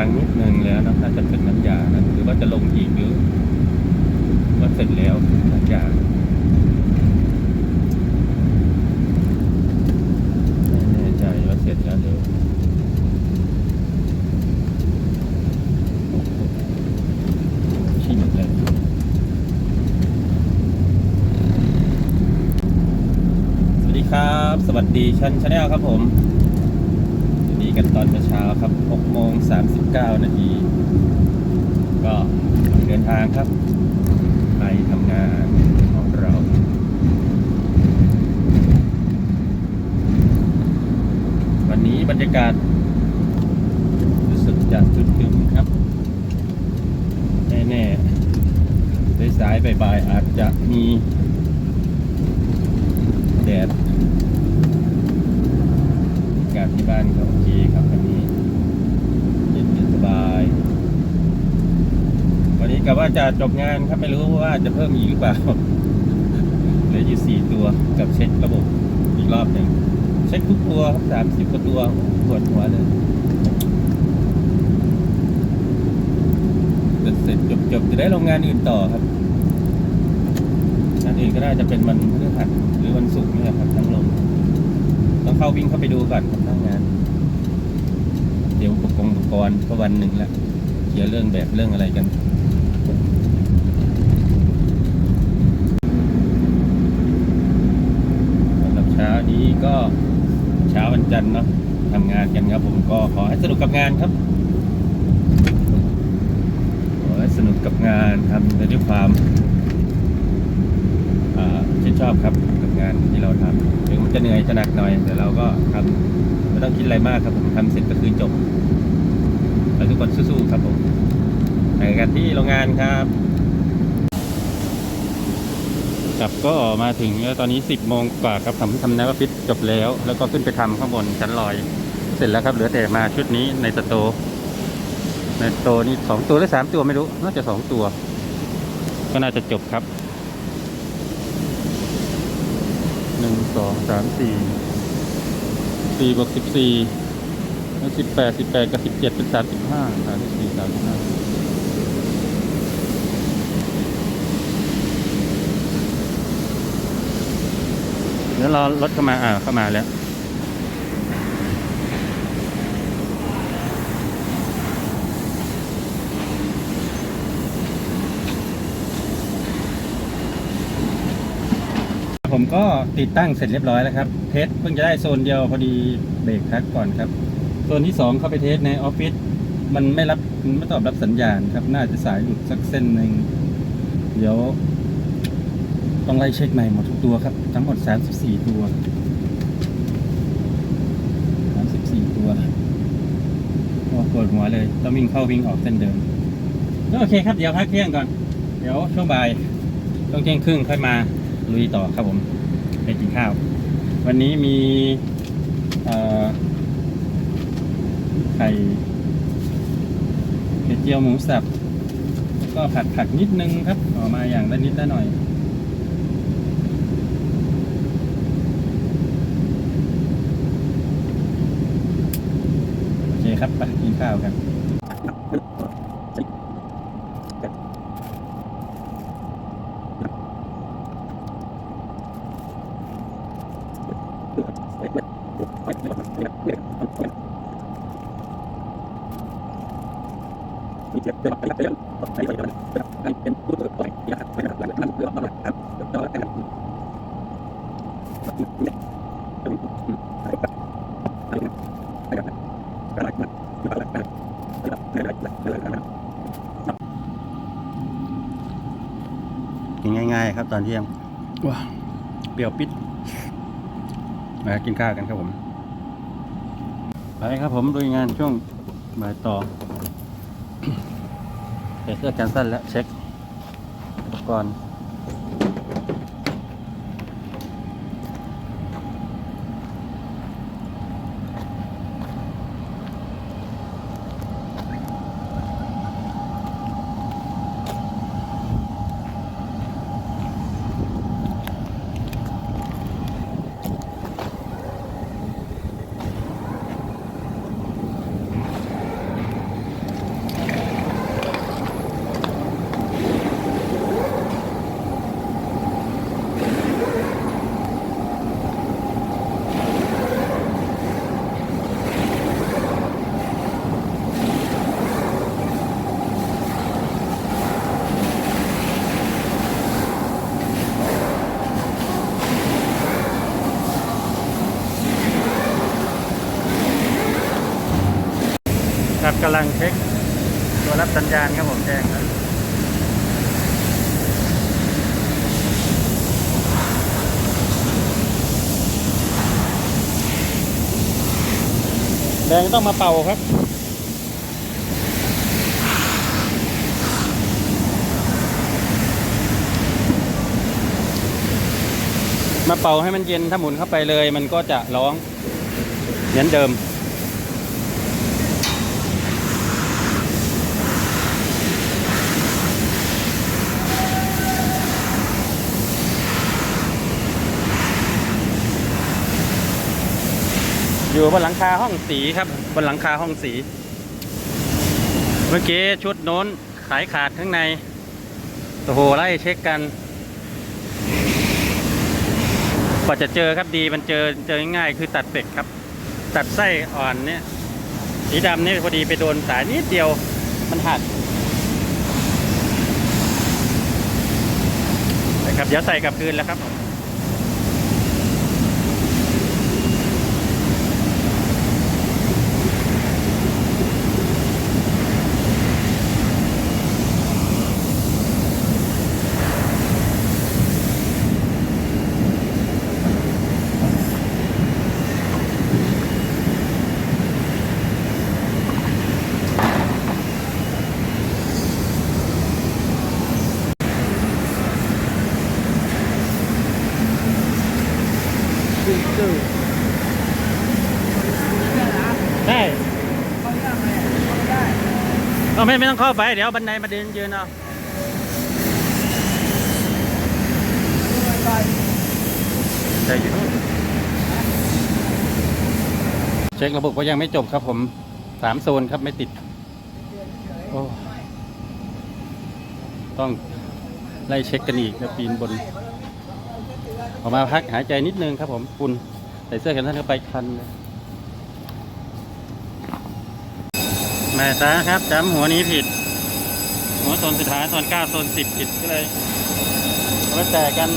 างนิดนึงแล้วนะน่าจะเป็นน้ำยานะหรือว่าจะลงอีกหรือว่าเสร็จแล้วน้ำยาไม่แน่ใจว่าเสร็จแล้วหรือชิมเลยสวัสดีครับ สวัสดีชันชาแนลครับผม กันตอนเช้าครับ6โมง39 นาที ก็เดินทางครับ ไปทำงานของเราวันนี้บรรยากาศรู้สึกจะคึมครับ แน่ๆสายๆบ่ายๆอาจจะมีแดด ที่บ้านก็โอเคครับวันนี้เย็นสบาย วันนี้กะว่าจะจบงานครับไม่รู้ว่าจะเพิ่มอีกหรือเปล่าเหลืออยู่สี่ตัวกับเช็คระบบอีกรอบหนึ่งเช็คทุกตัวครับสามสิบกว่าตัวปวดหัวเลยเสร็จจบจบจะได้ลงงานอื่นต่อครับงานอื่นก็น่าจะเป็นวันพฤหัสหรือวันศุกร์นี่แหละครับทั้งลง เข้าวิ่งเข้าไปดูก่อนครับหน้างาน เดี๋ยวอุปกรณ์อุปกรณ์ก็วันหนึ่งละเคลียร์เรื่องแบบเรื่องอะไรกันสำหรับเช้านี้ก็เช้าวันจันทร์เนาะทำงานกันครับ ผมก็ขอให้สนุกกับงานครับขอให้สนุกกับงานทำด้วยความอ่าชื่นชอบครับ งานที่เราทำถึงมันจะเหนื่อยจะหนักหน่อยแต่เราก็ทำไม่ต้องคิดอะไรมากครับผมทำเสร็จก็คือจบแล้วทุกคนสู้ๆครับผมไปกันที่โรงงานครับครับก็มาถึงตอนนี้ 10โมงกว่าครับทำทำแนวฟิตจบแล้ว แล้วก็ขึ้นไปทำข้างบนชั้นลอย เสร็จแล้วครับเหลือแต่มาชุดนี้ในสโต ในสโตนี่สองตัวหรือสามตัวไม่รู้ น่าจะสองตัว ก็น่าจะจบครับ หนึ่งสองสามสี่สี่บวกสิบสี่แล้วสิบแปดสิบแปดกับสิบเจ็ดเป็นสามสิบห้าสามสิบสี่สามสิบห้าเดี๋ยวรอรถเข้ามาอ่าเข้ามาแล้ว ผมก็ติดตั้งเสร็จเรียบร้อยแล้วครับเทสเพิ่งจะได้โซนเดียวพอดีเบรกพักก่อนครับโซนที่สองเข้าไปเทสในออฟฟิศมันไม่รับไม่ตอบรับสัญญาณครับ น่าจะสายหลุดสักเส้นหนึ่งเดี๋ยว ต้องไล่เช็คใหม่หมดทุกตัวครับ ทั้งหมด 34 ตัว34ตัวโอ้ปวดหัวเลย ต้องวิ่งเข้าวิ่งออกเส้นเดิมโอเคครับเดี๋ยวพักเที่ยงก่อน เดี๋ยวช่วงบ่ายต้องเที่ยงครึ่งค่อยมา ลุยต่อครับผมไปกินข้าว วันนี้มีไข่ไข่เจียวหมูสับก็ผัดผักนิดนึงครับออกมาอย่างละนิดละหน่อยโอเคครับไปกินข้าวกันง่ายๆครับ ตอนเที่ยงว้าเปรี้ยวปิดมากินข้าวกันครับผม ไปครับผมดูงานช่วงบ่ายต่อใส่เสื้อแขนสั้นแล้วเช็คอุปกรณ์ำลังเช็คตัวรับสัญญาณครับผมแจ้งครับแดงต้องมาเป่าครับมาเป่าให้มันเย็นถ้าหมุนเข้าไปเลย มันก็จะร้องเหมือนเดิม อยู่บนหลังคาห้องสีครับบนหลังคาห้องสี เมื่อกี้ชุดโน้นขายขาดข้างในโอ้โหไล่เช็คกันกว่าจะเจอครับดีมันเจอเจอง่ายคือตัดเป็กครับ ตัดไส้อ่อนเนี่ยสีดำนี่พอดีไปโดนสายนิดเดียวมันหักนะครับเดี๋ยวใส่กลับคืนแล้วครับ ได้เอาไม่ไม่ต้องเข้าไป เดี๋ยวบันไดมาเดินยืนเอาได้อยู่เช็คระบบก็ยังไม่จบครับผมสามโซนครับไม่ติด โอ้ต้องไล่เช็คกันอีกแล้วปีนบน ออกมาพักหายใจนิดนึงครับผมคุณใส่เสื้อกันท่านเข้าไปคันเลยแม่ซาครับจำหัวนี้ผิด หัวโซนสุดท้ายโซนเก้าโซนสิบผิดก็เลยแล้วแต่กัน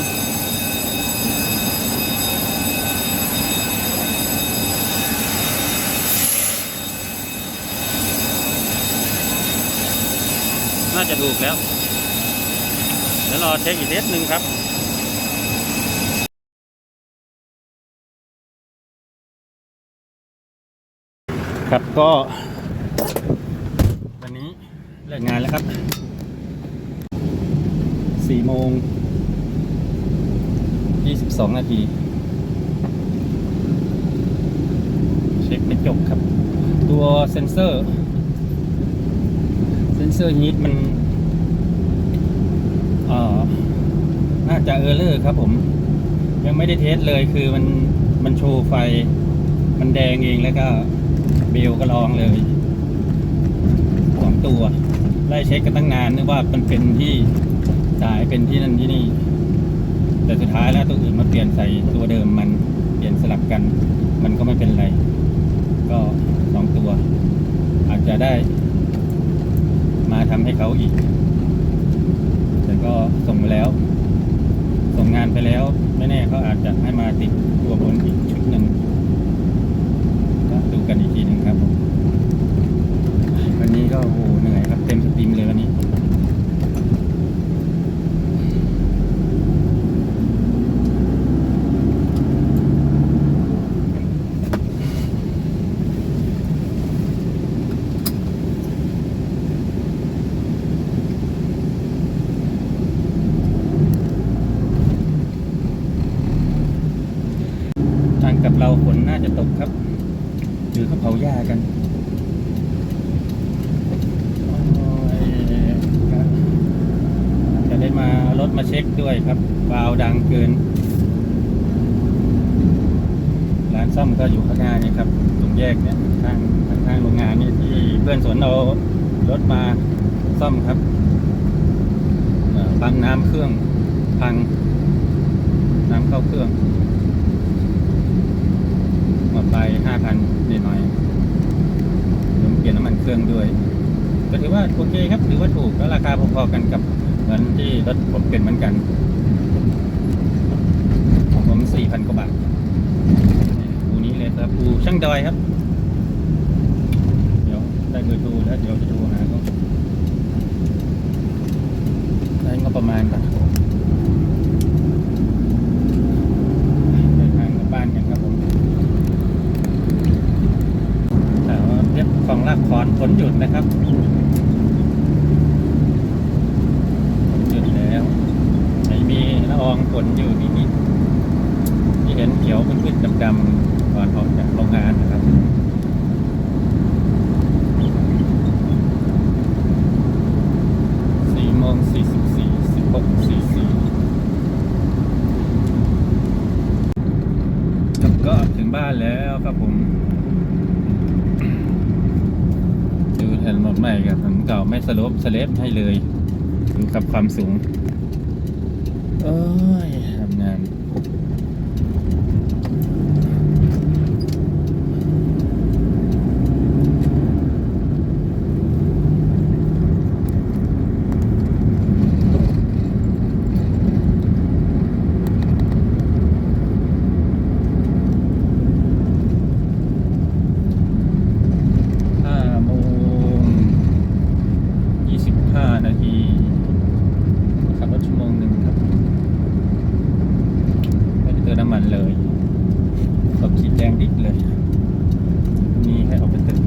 น่าจะถูกแล้ว เดี๋ยวรอเช็คอีกเทสหนึ่งครับ ครับก็ วันนี้เลิกงานแล้วครับสี่โมงยี่สิบสองนาที เช็คไม่จบครับ ตัวเซนเซอร์ เซนเซอร์ฮีทมันน่าจะเออร์เลอร์ครับผม ยังไม่ได้เทสเลยคือมันมันโชว์ไฟ มันแดงเองแล้วก็ เบลก็ลองเลยสองตัว ไล่เช็คกันตั้งนานนึกว่ามันเป็นที่สายเป็นที่นั่นที่นี่ แต่สุดท้ายแล้วตัวอื่นมาเปลี่ยนใส่ตัวเดิมมันเปลี่ยนสลับกัน มันก็ไม่เป็นไร ก็สองตัว อาจจะได้ มาทำให้เขาอีก แต่ก็ส่งไปแล้ว ส่งงานไปแล้ว ไม่แน่เขาอาจจะให้มาติดตัวบนอีกชุดหนึ่ง ก็ดูกันอีกทีหนึ่งครับผมวันนี้ก็โอ้โหเหนื่อยครับ เต็มสตรีมเลยวันนี้ ทาง กับเราฝนน่าจะตกครับหรือเขาเผาหญ้ากันจะได้มารถมาเช็คด้วยครับวาล์วดังเกิน ร้านซ่อมก็อยู่ข้างหน้านี่ครับ ตรงแยกเนี่ยข้างข้างข้างโรงงานนี่ที่เพื่อนสวนเอารถมาซ่อมครับปั๊มน้ำเครื่องพัง น้ำเข้าเครื่อง ไปห้าพันนิดหน่อยรวมเปลี่ยนน้ำมันเครื่องด้วย ก็ถือว่าโอเคครับถือว่าถูกแล้วราคาพอๆกันกับเหมือนที่รถผมเป็นเหมือนกันของผมสี่พันกว่าบาทอูนี้เลยครับอูช่างดอยครับ เดี๋ยวได้เบอร์โทร รับคอนฝนหยุดนะครับฝนหยุดแล้วไม่มีละ อองฝนอยู่นิดๆที่เห็นเขียวขึ้นๆดำๆก่อนออกจากโรงงานนะครับสี่โมงสี่สิบสี่สิบหกสี่สี่ก็ถึงบ้านแล้วครับผมดูถนนใหม่กับถนนเก่าไม่สลบสเลปให้เลยดูกับความสูง โอ้ยทำงานห้าโมงยี่สิบห้านาทีขับรถชั่วโมงหนึ่งครับ ไม่ได้เติมน้ำมันเลยรถขีดแดงดิกเลยนี่ให้ออกไปตึก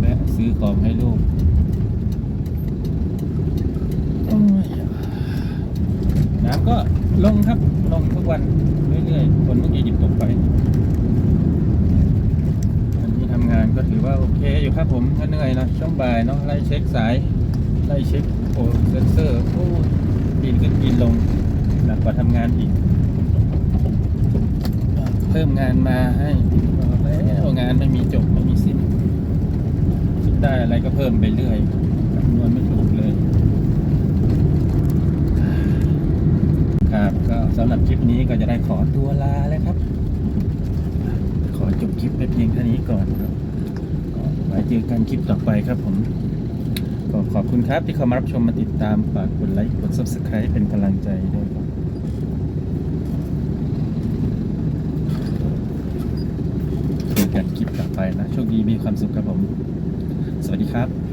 และซื้อของให้ลูกโอ้ย น้ำก็ลงครับลงทุกวันเรื่อยๆฝนเมื่อกี้หยิบตกไปอันนี้ทำงานก็ถือว่าโอเคอยู่ครับผมก็เหนื่อยนะช่วงบ่ายเนาะไล่เช็คสายไล่เช็คโอ้เซนเซอร์โอ้ปีนขึ้นปีนลงหนักกว่าทำงานอีก เพิ่มงานมาให้บอกแล้วงานไม่มีจบไม่มีสิ้นคิดได้อะไรก็เพิ่มไปเรื่อยคำนวณไม่ถูกเลย ครับก็ สำหรับคลิปนี้ก็จะได้ขอตัวลาแล้วครับ ขอจบคลิปไปเพียงเท่านี้ก่อนครับไว้เจอกันคลิปต่อไปครับผมก็ขอบคุณครับที่เข้ามารับชมมาติดตามฝากกดไลค์กด subscribe เป็นกำลังใจด้วยครับเจอกันคลิปต่อไปนะ โชคดีมีความสุขครับผม สวัสดีครับ